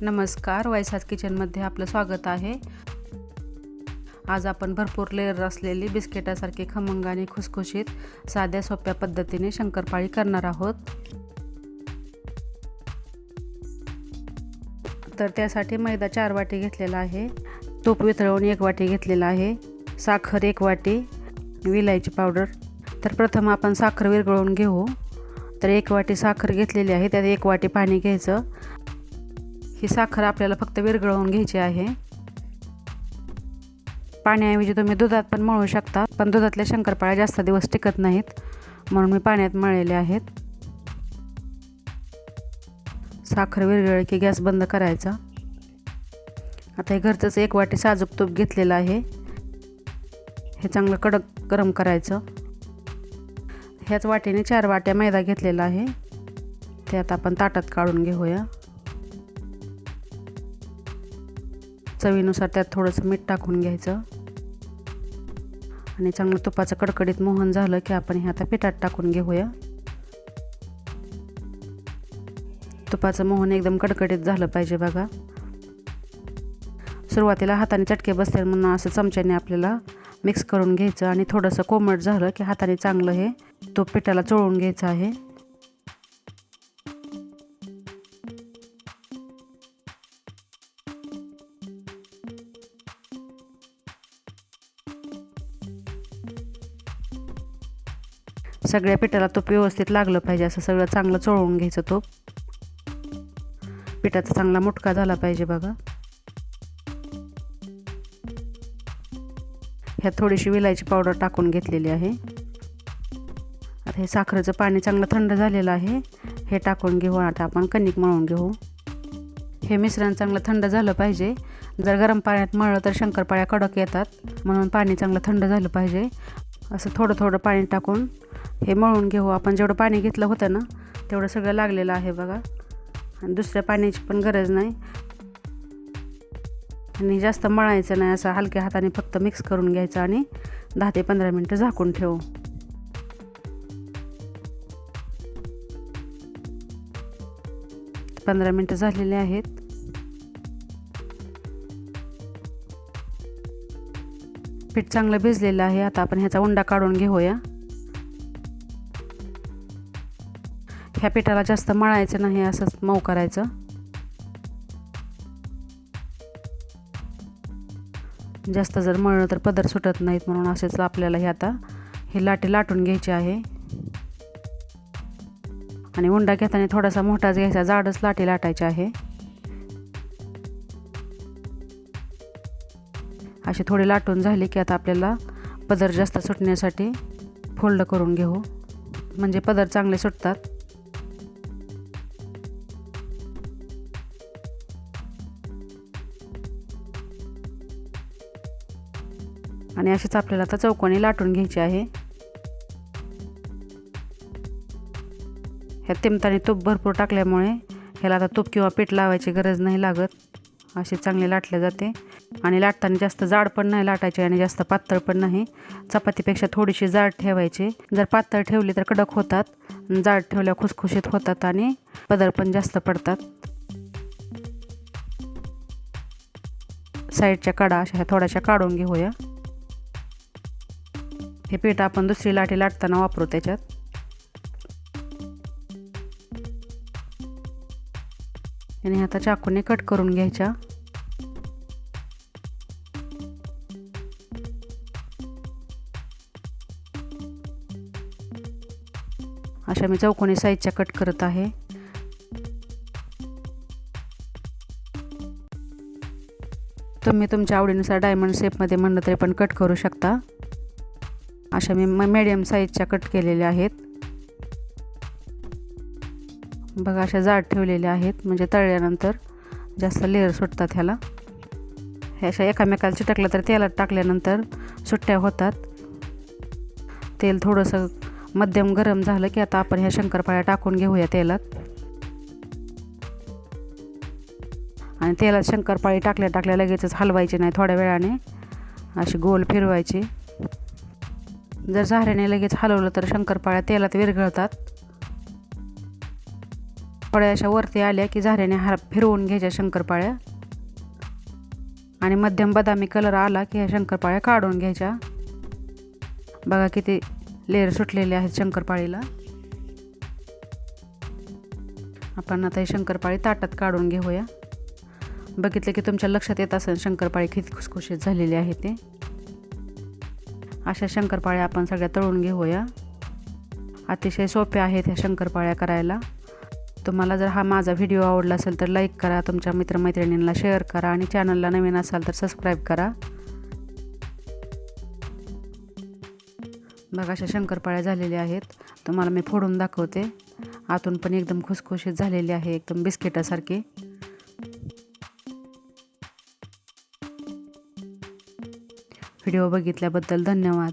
नमस्कार वैसाच किचनमध्ये आपलं स्वागत आहे. आज आपण भरपूर लेअर असलेली बिस्किटासारखी खमंग आणि खुसखुशीत साध्या सोप्या पद्धतीने शंकरपाळी करणार आहोत. तर त्यासाठी मैदा चार वाटी घेतलेला आहे तूप वितळवून एक वाटी घेतलेला आहे साखर एक वाटी विलायची पावडर. तर प्रथम आपण साखर विरघळवून घेऊ. तर एक वाटी साखर घेतलेली आहे त्यात एक वाटी पाणी घ्यायचं. ही साखर आपल्याला फक्त विरघळवून घ्यायची आहे. पाण्याऐवजी तुम्ही दुधात पण मळू शकता पण दुधातल्या शंकरपाळ्या जास्त दिवस टिकत नाहीत म्हणून मी पाण्यात मळलेले आहेत. साखर विरघळ की गॅस बंद करायचा. आता हे घरचंच एक वाटी साजूक तूप घेतलेलं आहे. हे चांगलं कडक गरम करायचं. ह्याच वाटीने चार वाट्या मैदा घेतलेला आहे. ते आता आपण ताटात काढून घेऊया. चवीनुसार त्यात थोडंसं मीठ टाकून घ्यायचं. आणि चांगलं तुपाचं कडकडीत मोहन झालं की आपण हे आता पिठात टाकून घेऊया. तुपाचं मोहन एकदम कडकडीत झालं पाहिजे बघा. सुरुवातीला हाताने चटके बसतील म्हणून असं चमच्याने आपल्याला मिक्स करून घ्यायचं. आणि थोडंसं कोमट झालं की हाताने चांगलं हे तूप पिठाला चोळून घ्यायचं आहे. सगळ्या पिठाला तूप व्यवस्थित लागलं पाहिजे असं सगळं चांगलं चोळून घ्यायचं तूप. पिठाचा चांगला मुटका झाला पाहिजे बघा. ह्यात थोडीशी विलायची पावडर टाकून घेतलेली आहे. आता हे साखरेचं पाणी चांगलं थंड झालेलं आहे. हे टाकून घेऊ आता आपण कणिक मळून घेऊ. हे मिश्रण चांगलं थंड झालं पाहिजे. जर गरम पाण्यात मळलं तर शंकरपाळ्या कडक येतात म्हणून पाणी चांगलं थंड झालं पाहिजे. असं थोडं थोडं पाणी टाकून हे मळून घेऊ. आपण जेवढं पाणी घेतलं होतं ना तेवढं सगळं लागलेलं आहे बघा. आणि दुसऱ्या पाण्याची पण गरज नाही. आणि जास्त मळायचं नाही असं हलक्या हाताने फक्त मिक्स करून घ्यायचं आणि दहा ते पंधरा मिनटं झाकून ठेवू. पंधरा मिनटं झालेले आहेत. पीठ चांगलं भिजलेलं आहे. आता आपण ह्याचा उंडा काढून घेऊया. ह्या पिठाला जास्त मळायचं नाही असंच मऊ करायचं. जास्त जर मळलं तर पदर सुटत नाहीत म्हणून असेच आपल्याला हे आता. हे लाटे लाटून घ्यायचे आहे. आणि उंडा घेताना थोडासा मोठाच घ्यायचा जाडच लाटे लाटायचे आहे. असे थोडे लाटून झाले की आता आपल्याला पदर जास्त सुटण्यासाठी फोल्ड करून घेऊ. म्हणजे पदर चांगले सुटतात. आणि अशीच आपल्याला आता चौकोनी लाटून घ्यायची आहे. ह्या तेमताने तूप भरपूर टाकल्यामुळे ह्याला आता तूप किंवा पीठ लावायची गरज नाही लागत. असे चांगले लाटले जाते. आणि लाटताना जास्त जाड पण नाही लाटायचे आणि जास्त पातळ पण नाही. चपातीपेक्षा थोडीशी जाड ठेवायची. जर पातळ ठेवली तर कडक होतात. जाड ठेवल्या खुसखुशीत होतात आणि पदर पण जास्त पडतात. साईडच्या कडा अशा ह्या थोड्याशा काढून घेऊया. हे पीठ आपण दुसरी लाटी लाटताना वापरू त्याच्यात. आणि आता चाकूने कट करून घ्यायच्या. अशा मी चौकोनी साईजच्या कट करत आहे. तुम्ही तुमच्या आवडीनुसार डायमंड शेपमध्ये म्हणलं तरी पण कट करू शकता. अशा मी मिडियम साईजच्या कट केलेल्या आहेत. बघा अशा जाड ठेवलेल्या आहेत म्हणजे तळल्यानंतर जास्त लेअर सुटतात ह्याला. हे अशा एकामेकाला चिटकलं तर तेलात टाकल्यानंतर सुट्ट्या होतात. तेल थोडंसं मध्यम गरम झालं की आता आपण ह्या शंकरपाळ्या टाकून घेऊया तेलात. आणि तेलात शंकरपाळी टाकल्या टाकल्या लगेचच हलवायची नाही थोड्या वेळाने. अशी गोल फिरवायची. जर झाऱ्याने लगेच हलवलं तर शंकरपाळ्या तेलात विरघळतात. थोड्या अशा वरती आल्या की झाऱ्याने हार फिरवून घ्यायच्या शंकरपाळ्या. आणि मध्यम बदामी कलर आला की ह्या शंकरपाळ्या काढून घ्यायच्या. बघा किती लेअर सुटलेले आहेत शंकरपाळीला. आपण आता हे शंकरपाळी ताटात काढून घेऊया. बघितलं की तुमच्या लक्षात येत असेल शंकरपाळी किती खुसखुशीत झालेली आहे ते. अशा शंकरपाळ्या आपण सगळ्या तळून घेऊया. अतिशय सोप्या आहेत ह्या शंकरपाळ्या करायला. तुम्हाला जर हा माझा व्हिडिओ आवडला असेल तर लाईक करा तुमच्या मित्रमैत्रिणींना शेअर करा आणि चॅनलला नवीन असाल तर सबस्क्राईब करा. बघा अशा शंकरपाळ्या झालेल्या आहेत. तुम्हाला मी फोडून दाखवते. आतून पण एकदम खुसखुशीत झालेली आहे एकदम बिस्किटासारखी. व्हिडिओ बघितल्याबद्दल धन्यवाद.